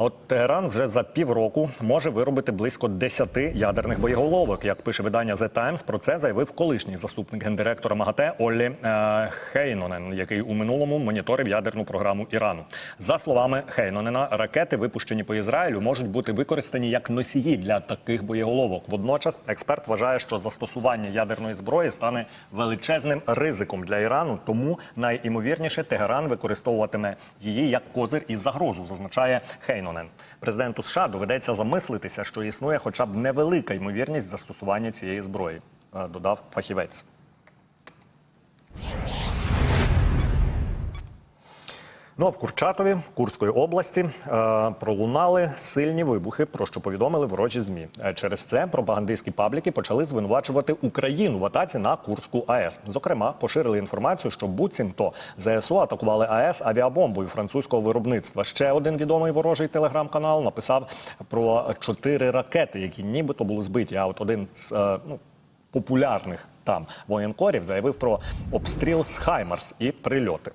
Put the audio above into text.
От Тегеран вже за півроку може виробити близько 10 ядерних боєголовок. Як пише видання The Times, про це заявив колишній заступник гендиректора МАГАТЕ Оллі е, Хейнонен, який у минулому моніторив ядерну програму Ірану. За словами Хейнонена, ракети, випущені по Ізраїлю, можуть бути використані як носії для таких боєголовок. Водночас експерт вважає, що застосування ядерної зброї стане величезним ризиком для Ірану, тому найімовірніше Тегеран використовуватиме її як козир і загрозу, зазначає Хейнонен. Президенту США доведеться замислитися, що існує хоча б невелика ймовірність застосування цієї зброї, е, додав фахівець. Ну а в Курчатові Курської області е, пролунали сильні вибухи, про що повідомили ворожі змі. Е, Через це пропагандистські пабліки почали звинувачувати Україну в атаці на Курську АЕС. Зокрема, поширили інформацію, що буцімто ЗСУ атакували АЕС авіабомбою французького виробництва. Ще один відомий ворожий телеграм-канал написав про чотири ракети, які нібито були збиті. А от один з е, ну, популярних там воєнкорів заявив про обстріл з Хаймарс і прильоти.